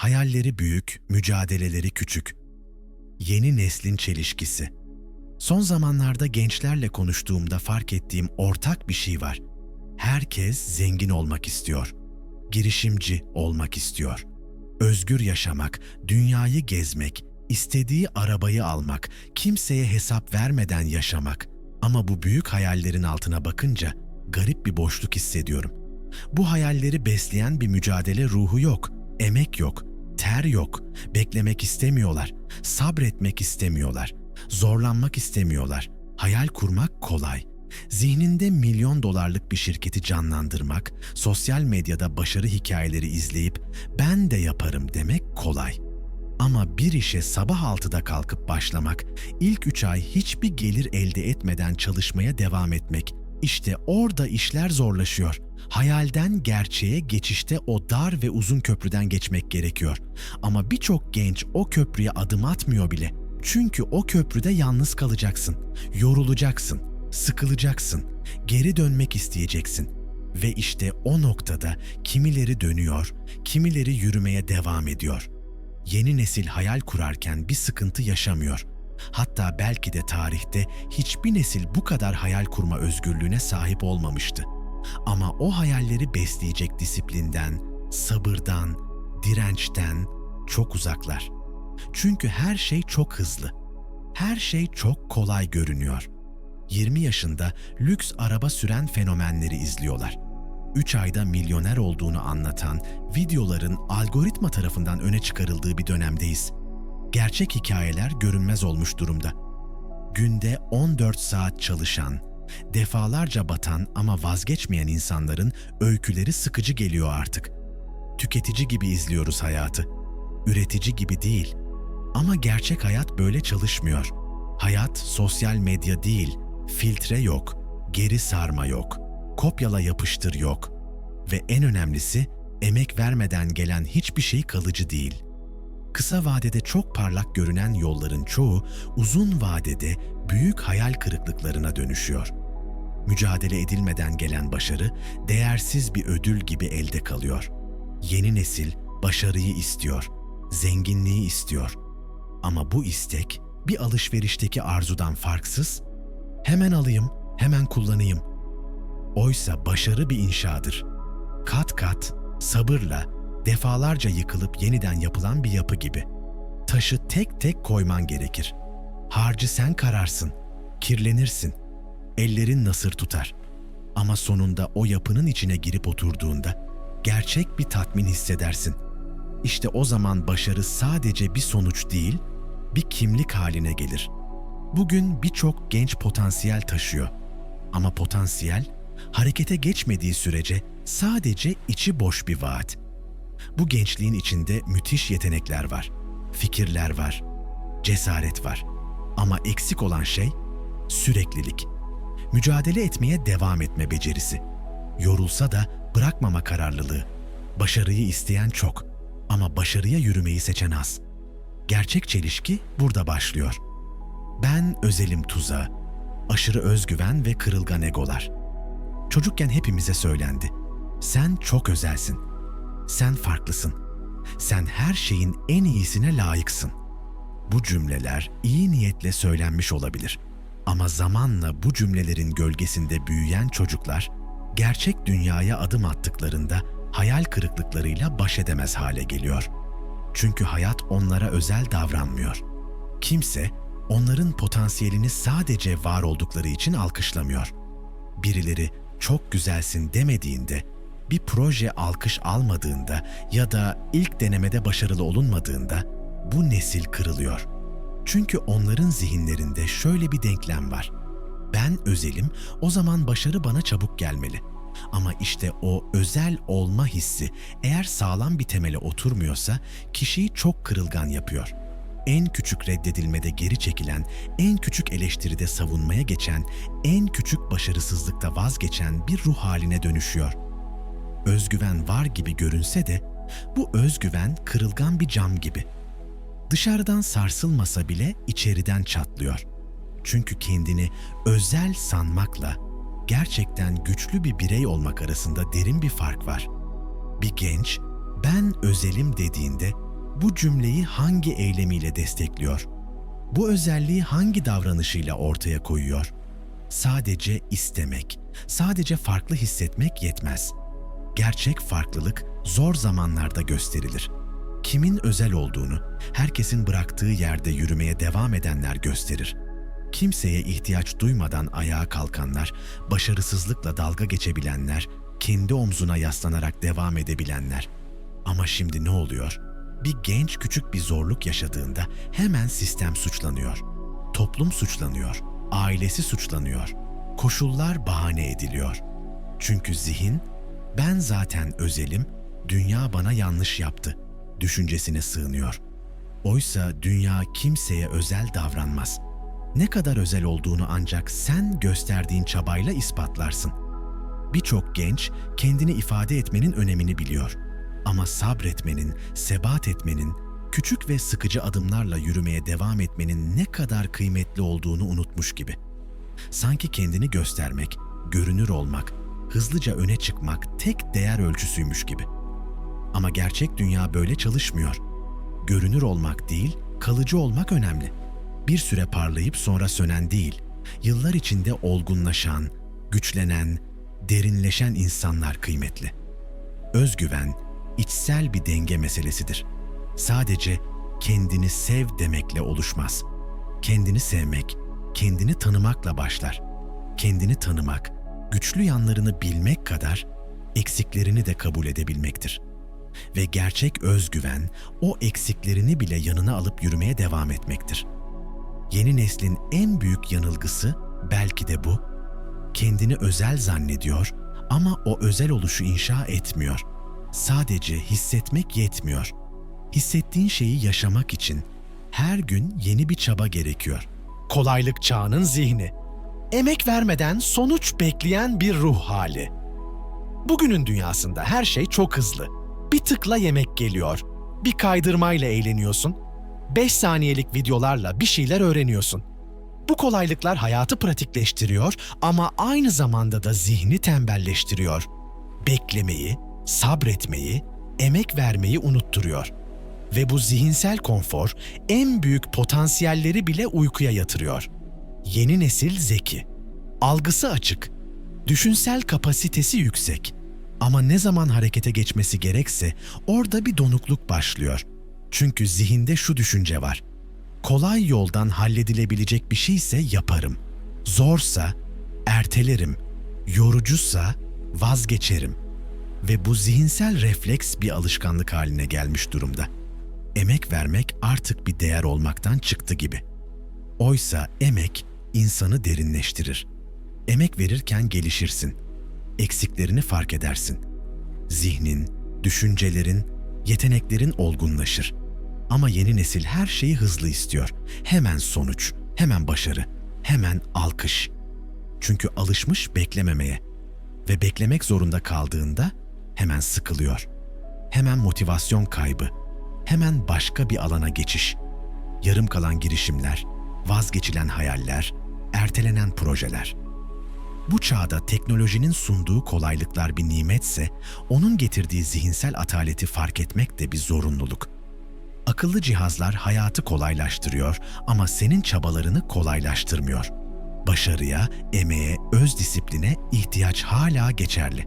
Hayalleri büyük, mücadeleleri küçük. Yeni neslin çelişkisi. Son zamanlarda gençlerle konuştuğumda fark ettiğim ortak bir şey var. Herkes zengin olmak istiyor. Girişimci olmak istiyor. Özgür yaşamak, dünyayı gezmek, istediği arabayı almak, kimseye hesap vermeden yaşamak. Ama bu büyük hayallerin altına bakınca garip bir boşluk hissediyorum. Bu hayalleri besleyen bir mücadele ruhu yok, emek yok, ter yok, beklemek istemiyorlar, sabretmek istemiyorlar, zorlanmak istemiyorlar. Hayal kurmak kolay. Zihninde milyon dolarlık bir şirketi canlandırmak, sosyal medyada başarı hikayeleri izleyip ben de yaparım demek kolay. Ama bir işe sabah 6'da kalkıp başlamak, ilk 3 ay hiçbir gelir elde etmeden çalışmaya devam etmek, işte orada işler zorlaşıyor. Hayalden gerçeğe geçişte o dar ve uzun köprüden geçmek gerekiyor. Ama birçok genç o köprüye adım atmıyor bile. Çünkü o köprüde yalnız kalacaksın, yorulacaksın, sıkılacaksın, geri dönmek isteyeceksin. Ve işte o noktada kimileri dönüyor, kimileri yürümeye devam ediyor. Yeni nesil hayal kurarken bir sıkıntı yaşamıyor. Hatta belki de tarihte hiçbir nesil bu kadar hayal kurma özgürlüğüne sahip olmamıştı. Ama o hayalleri besleyecek disiplinden, sabırdan, dirençten çok uzaklar. Çünkü her şey çok hızlı. Her şey çok kolay görünüyor. 20 yaşında lüks araba süren fenomenleri izliyorlar. 3 ayda milyoner olduğunu anlatan videoların algoritma tarafından öne çıkarıldığı bir dönemdeyiz. Gerçek hikayeler görünmez olmuş durumda. Günde 14 saat çalışan, defalarca batan ama vazgeçmeyen insanların öyküleri sıkıcı geliyor artık. Tüketici gibi izliyoruz hayatı. Üretici gibi değil. Ama gerçek hayat böyle çalışmıyor. Hayat sosyal medya değil, filtre yok, geri sarma yok, kopyala yapıştır yok ve en önemlisi emek vermeden gelen hiçbir şey kalıcı değil. Kısa vadede çok parlak görünen yolların çoğu uzun vadede büyük hayal kırıklıklarına dönüşüyor. Mücadele edilmeden gelen başarı değersiz bir ödül gibi elde kalıyor. Yeni nesil başarıyı istiyor, zenginliği istiyor. Ama bu istek bir alışverişteki arzudan farksız, hemen alayım, hemen kullanayım. Oysa başarı bir inşadır. Kat kat, sabırla, defalarca yıkılıp yeniden yapılan bir yapı gibi. Taşı tek tek koyman gerekir. Harcı sen kararsın, kirlenirsin. Ellerin nasır tutar. Ama sonunda o yapının içine girip oturduğunda gerçek bir tatmin hissedersin. İşte o zaman başarı sadece bir sonuç değil, bir kimlik haline gelir. Bugün birçok genç potansiyel taşıyor. Ama potansiyel harekete geçmediği sürece sadece içi boş bir vaat. Bu gençliğin içinde müthiş yetenekler var, fikirler var, cesaret var. Ama eksik olan şey süreklilik. Mücadele etmeye devam etme becerisi. Yorulsa da bırakmama kararlılığı. Başarıyı isteyen çok ama başarıya yürümeyi seçen az. Gerçek çelişki burada başlıyor. Ben özelim tuzağı, aşırı özgüven ve kırılgan egolar. Çocukken hepimize söylendi. Sen çok özelsin. Sen farklısın. Sen her şeyin en iyisine layıksın. Bu cümleler iyi niyetle söylenmiş olabilir. Ama zamanla bu cümlelerin gölgesinde büyüyen çocuklar gerçek dünyaya adım attıklarında hayal kırıklıklarıyla baş edemez hale geliyor. Çünkü hayat onlara özel davranmıyor. Kimse onların potansiyelini sadece var oldukları için alkışlamıyor. Birileri çok güzelsin demediğinde, bir proje alkış almadığında ya da ilk denemede başarılı olunmadığında bu nesil kırılıyor. Çünkü onların zihinlerinde şöyle bir denklem var. Ben özelim, o zaman başarı bana çabuk gelmeli. Ama işte o özel olma hissi eğer sağlam bir temele oturmuyorsa kişiyi çok kırılgan yapıyor. En küçük reddedilmede geri çekilen, en küçük eleştiride savunmaya geçen, en küçük başarısızlıkta vazgeçen bir ruh haline dönüşüyor. Özgüven var gibi görünse de bu özgüven kırılgan bir cam gibi. Dışarıdan sarsılmasa bile içeriden çatlıyor. Çünkü kendini özel sanmakla gerçekten güçlü bir birey olmak arasında derin bir fark var. Bir genç ben özelim dediğinde bu cümleyi hangi eylemiyle destekliyor? Bu özelliği hangi davranışıyla ortaya koyuyor? Sadece istemek, sadece farklı hissetmek yetmez. Gerçek farklılık zor zamanlarda gösterilir. Kimin özel olduğunu, herkesin bıraktığı yerde yürümeye devam edenler gösterir. Kimseye ihtiyaç duymadan ayağa kalkanlar, başarısızlıkla dalga geçebilenler, kendi omzuna yaslanarak devam edebilenler. Ama şimdi ne oluyor? Bir genç küçük bir zorluk yaşadığında hemen sistem suçlanıyor. Toplum suçlanıyor, ailesi suçlanıyor. Koşullar bahane ediliyor. Çünkü zihin ben zaten özelim, dünya bana yanlış yaptı düşüncesine sığınıyor. Oysa dünya kimseye özel davranmaz. Ne kadar özel olduğunu ancak sen gösterdiğin çabayla ispatlarsın. Birçok genç kendini ifade etmenin önemini biliyor. Ama sabretmenin, sebat etmenin, küçük ve sıkıcı adımlarla yürümeye devam etmenin ne kadar kıymetli olduğunu unutmuş gibi. Sanki kendini göstermek, görünür olmak, hızlıca öne çıkmak tek değer ölçüsüymüş gibi. Ama gerçek dünya böyle çalışmıyor. Görünür olmak değil, kalıcı olmak önemli. Bir süre parlayıp sonra sönen değil, yıllar içinde olgunlaşan, güçlenen, derinleşen insanlar kıymetli. Özgüven, içsel bir denge meselesidir. Sadece kendini sev demekle oluşmaz. Kendini sevmek, kendini tanımakla başlar. Kendini tanımak, güçlü yanlarını bilmek kadar eksiklerini de kabul edebilmektir. Ve gerçek özgüven o eksiklerini bile yanına alıp yürümeye devam etmektir. Yeni neslin en büyük yanılgısı belki de bu. Kendini özel zannediyor ama o özel oluşu inşa etmiyor. Sadece hissetmek yetmiyor. Hissettiğin şeyi yaşamak için her gün yeni bir çaba gerekiyor. kolaylık çağının zihni. Emek vermeden sonuç bekleyen bir ruh hali. Bugünün dünyasında her şey çok hızlı. Bir tıkla yemek geliyor. Bir kaydırmayla eğleniyorsun. 5 saniyelik videolarla bir şeyler öğreniyorsun. Bu kolaylıklar hayatı pratikleştiriyor ama aynı zamanda da zihni tembelleştiriyor. Beklemeyi, sabretmeyi, emek vermeyi unutturuyor. Ve bu zihinsel konfor en büyük potansiyelleri bile uykuya yatırıyor. Yeni nesil zeki, algısı açık, düşünsel kapasitesi yüksek. Ama ne zaman harekete geçmesi gerekse orada bir donukluk başlıyor. Çünkü zihinde şu düşünce var. Kolay yoldan halledilebilecek bir şeyse yaparım. Zorsa ertelerim. Yorucusa vazgeçerim. Ve bu zihinsel refleks bir alışkanlık haline gelmiş durumda. Emek vermek artık bir değer olmaktan çıktı gibi. Oysa emek insanı derinleştirir. Emek verirken gelişirsin. Eksiklerini fark edersin. Zihnin, düşüncelerin, yeteneklerin olgunlaşır. Ama yeni nesil her şeyi hızlı istiyor. Hemen sonuç, hemen başarı, hemen alkış. Çünkü alışmış beklememeye ve beklemek zorunda kaldığında hemen sıkılıyor. Hemen motivasyon kaybı, hemen başka bir alana geçiş. Yarım kalan girişimler, vazgeçilen hayaller, ertelenen projeler. Bu çağda teknolojinin sunduğu kolaylıklar bir nimetse, onun getirdiği zihinsel ataleti fark etmek de bir zorunluluk. Akıllı cihazlar hayatı kolaylaştırıyor ama senin çabalarını kolaylaştırmıyor. Başarıya, emeğe, öz disipline ihtiyaç hala geçerli.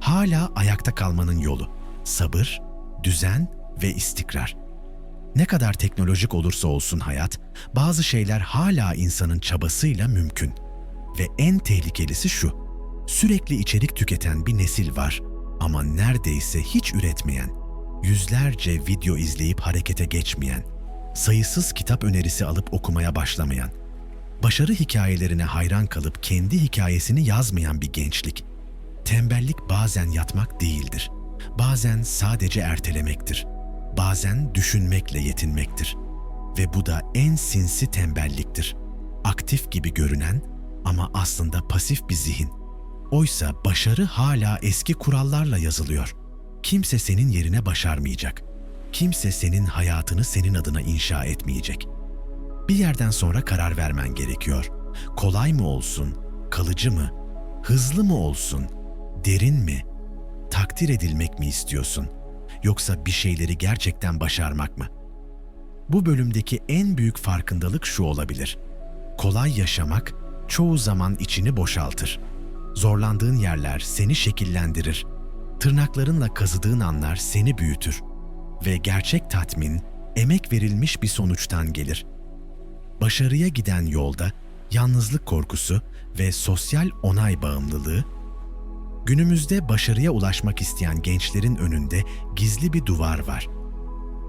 Hala ayakta kalmanın yolu sabır, düzen ve istikrar. Ne kadar teknolojik olursa olsun hayat, bazı şeyler hala insanın çabasıyla mümkün. Ve en tehlikelisi şu, sürekli içerik tüketen bir nesil var ama neredeyse hiç üretmeyen, yüzlerce video izleyip harekete geçmeyen, sayısız kitap önerisi alıp okumaya başlamayan, başarı hikayelerine hayran kalıp kendi hikayesini yazmayan bir gençlik. Tembellik bazen yatmak değildir. Bazen sadece ertelemektir. Bazen düşünmekle yetinmektir. Ve bu da en sinsi tembelliktir. Aktif gibi görünen ama aslında pasif bir zihin. Oysa başarı hala eski kurallarla yazılıyor. Kimse senin yerine başarmayacak. Kimse senin hayatını senin adına inşa etmeyecek. Bir yerden sonra karar vermen gerekiyor. Kolay mı olsun, kalıcı mı, hızlı mı olsun, derin mi, takdir edilmek mi istiyorsun? Yoksa bir şeyleri gerçekten başarmak mı? Bu bölümdeki en büyük farkındalık şu olabilir. Kolay yaşamak çoğu zaman içini boşaltır. Zorlandığın yerler seni şekillendirir. Tırnaklarınla kazıdığın anlar seni büyütür. Ve gerçek tatmin, emek verilmiş bir sonuçtan gelir. Başarıya giden yolda yalnızlık korkusu ve sosyal onay bağımlılığı Günümüzde başarıya ulaşmak isteyen gençlerin önünde gizli bir duvar var.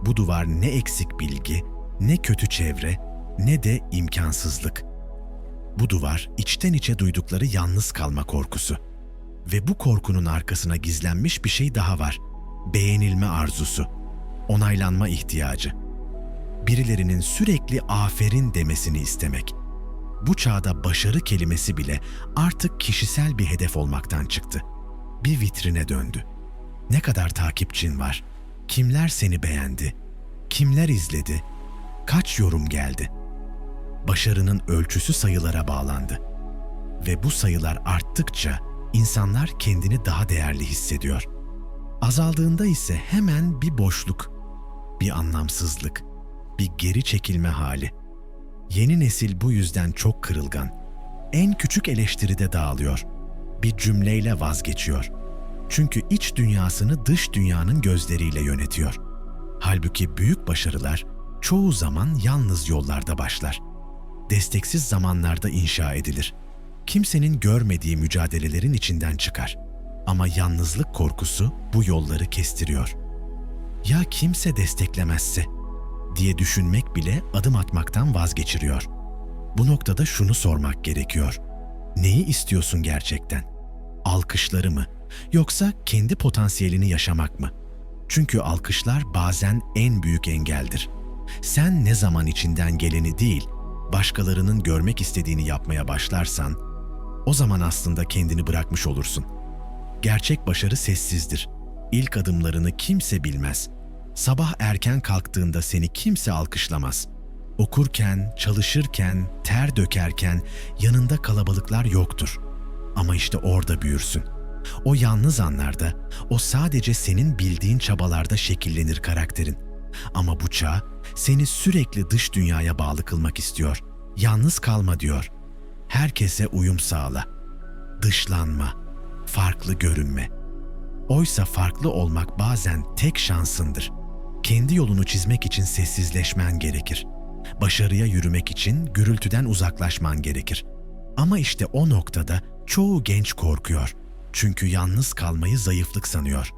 Bu duvar ne eksik bilgi, ne kötü çevre, ne de imkansızlık. Bu duvar içten içe duydukları yalnız kalma korkusu. Ve bu korkunun arkasına gizlenmiş bir şey daha var. Beğenilme arzusu, onaylanma ihtiyacı. Birilerinin sürekli aferin demesini istemek. Bu çağda başarı kelimesi bile artık kişisel bir hedef olmaktan çıktı. Bir vitrine döndü. Ne kadar takipçin var? Kimler seni beğendi? Kimler izledi? Kaç yorum geldi? Başarının ölçüsü sayılara bağlandı. Ve bu sayılar arttıkça insanlar kendini daha değerli hissediyor. Azaldığında ise hemen bir boşluk, bir anlamsızlık, bir geri çekilme hali. Yeni nesil bu yüzden çok kırılgan. En küçük eleştiride dağılıyor. Bir cümleyle vazgeçiyor. Çünkü iç dünyasını dış dünyanın gözleriyle yönetiyor. Halbuki büyük başarılar çoğu zaman yalnız yollarda başlar. Desteksiz zamanlarda inşa edilir. Kimsenin görmediği mücadelelerin içinden çıkar. Ama yalnızlık korkusu bu yolları kestiriyor. Ya kimse desteklemezse diye düşünmek bile adım atmaktan vazgeçiriyor. Bu noktada şunu sormak gerekiyor. Neyi istiyorsun gerçekten? Alkışları mı yoksa kendi potansiyelini yaşamak mı? Çünkü alkışlar bazen en büyük engeldir. Sen ne zaman içinden geleni değil, başkalarının görmek istediğini yapmaya başlarsan, o zaman aslında kendini bırakmış olursun. Gerçek başarı sessizdir. İlk adımlarını kimse bilmez. Sabah erken kalktığında seni kimse alkışlamaz. Okurken, çalışırken, ter dökerken yanında kalabalıklar yoktur. Ama işte orada büyürsün. O yalnız anlarda, o sadece senin bildiğin çabalarda şekillenir karakterin. Ama bu çağ seni sürekli dış dünyaya bağlı kılmak istiyor. Yalnız kalma diyor. Herkese uyum sağla. Dışlanma, farklı görünme. Oysa farklı olmak bazen tek şansındır. Kendi yolunu çizmek için sessizleşmen gerekir. Başarıya yürümek için gürültüden uzaklaşman gerekir. Ama işte o noktada çoğu genç korkuyor. Çünkü yalnız kalmayı zayıflık sanıyor.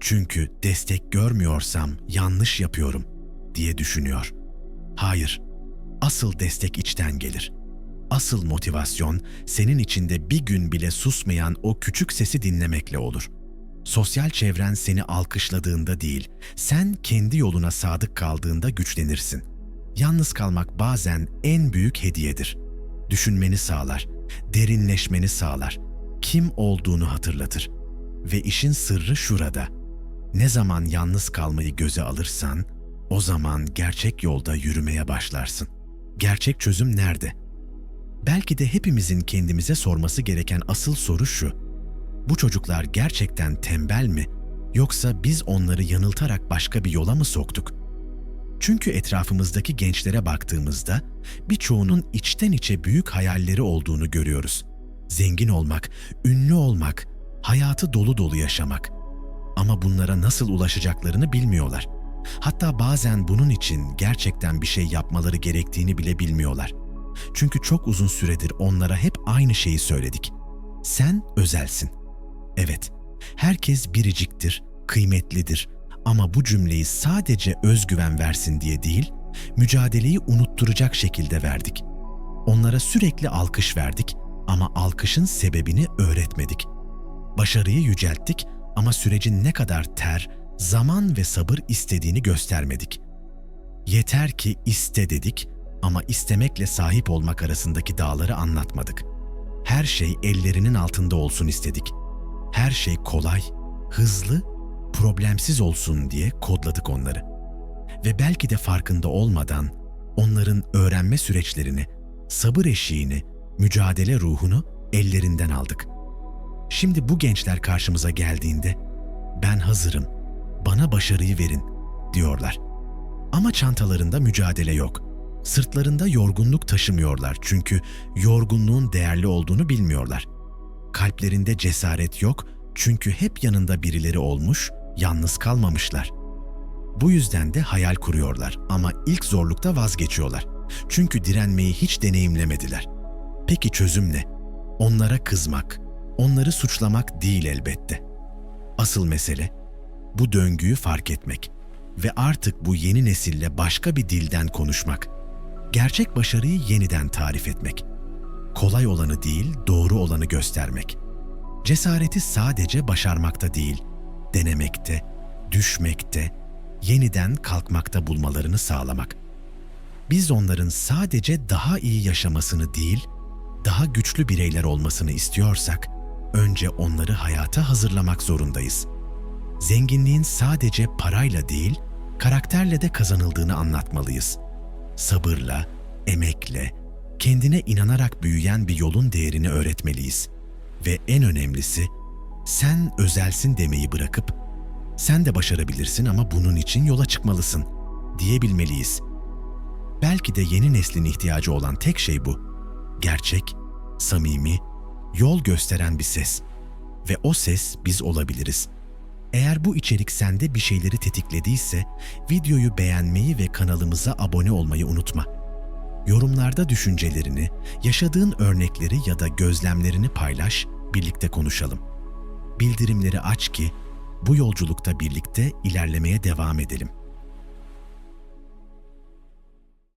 Çünkü destek görmüyorsam yanlış yapıyorum diye düşünüyor. Hayır. Asıl destek içten gelir. Asıl motivasyon senin içinde bir gün bile susmayan o küçük sesi dinlemekle olur. Sosyal çevren seni alkışladığında değil, sen kendi yoluna sadık kaldığında güçlenirsin. Yalnız kalmak bazen en büyük hediyedir. Düşünmeni sağlar, derinleşmeni sağlar, kim olduğunu hatırlatır. Ve işin sırrı şurada. Ne zaman yalnız kalmayı göze alırsan, o zaman gerçek yolda yürümeye başlarsın. Gerçek çözüm nerede? Belki de hepimizin kendimize sorması gereken asıl soru şu. Bu çocuklar gerçekten tembel mi yoksa biz onları yanıltarak başka bir yola mı soktuk? Çünkü etrafımızdaki gençlere baktığımızda birçoğunun içten içe büyük hayalleri olduğunu görüyoruz. Zengin olmak, ünlü olmak, hayatı dolu dolu yaşamak. Ama bunlara nasıl ulaşacaklarını bilmiyorlar. Hatta bazen bunun için gerçekten bir şey yapmaları gerektiğini bile bilmiyorlar. Çünkü çok uzun süredir onlara hep aynı şeyi söyledik. Sen özelsin. Evet, herkes biriciktir, kıymetlidir ama bu cümleyi sadece özgüven versin diye değil, mücadeleyi unutturacak şekilde verdik. Onlara sürekli alkış verdik ama alkışın sebebini öğretmedik. Başarıyı yücelttik ama sürecin ne kadar ter, zaman ve sabır istediğini göstermedik. Yeter ki iste dedik ama istemekle sahip olmak arasındaki dağları anlatmadık. Her şey ellerinin altında olsun istedik. Her şey kolay, hızlı, problemsiz olsun diye kodladık onları. Ve belki de farkında olmadan onların öğrenme süreçlerini, sabır eşiğini, mücadele ruhunu ellerinden aldık. Şimdi bu gençler karşımıza geldiğinde ben hazırım, bana başarıyı verin diyorlar. Ama çantalarında mücadele yok. Sırtlarında yorgunluk taşımıyorlar çünkü yorgunluğun değerli olduğunu bilmiyorlar. Kalplerinde cesaret yok çünkü hep yanında birileri olmuş, yalnız kalmamışlar. Bu yüzden de hayal kuruyorlar ama ilk zorlukta vazgeçiyorlar. Çünkü direnmeyi hiç deneyimlemediler. Peki çözüm ne? Onlara kızmak, onları suçlamak değil elbette. Asıl mesele bu döngüyü fark etmek ve artık bu yeni nesille başka bir dilden konuşmak. Gerçek başarıyı yeniden tarif etmek. Kolay olanı değil, doğru olanı göstermek. Cesareti sadece başarmakta değil, denemekte, düşmekte, yeniden kalkmakta bulmalarını sağlamak. Biz onların sadece daha iyi yaşamasını değil, daha güçlü bireyler olmasını istiyorsak, önce onları hayata hazırlamak zorundayız. Zenginliğin sadece parayla değil, karakterle de kazanıldığını anlatmalıyız. Sabırla, emekle, kendine inanarak büyüyen bir yolun değerini öğretmeliyiz. Ve en önemlisi, sen özelsin demeyi bırakıp, sen de başarabilirsin ama bunun için yola çıkmalısın diyebilmeliyiz. Belki de yeni neslin ihtiyacı olan tek şey bu. Gerçek, samimi, yol gösteren bir ses. Ve o ses biz olabiliriz. Eğer bu içerik sende bir şeyleri tetiklediyse videoyu beğenmeyi ve kanalımıza abone olmayı unutma. Yorumlarda düşüncelerini, yaşadığın örnekleri ya da gözlemlerini paylaş, birlikte konuşalım. Bildirimleri aç ki bu yolculukta birlikte ilerlemeye devam edelim.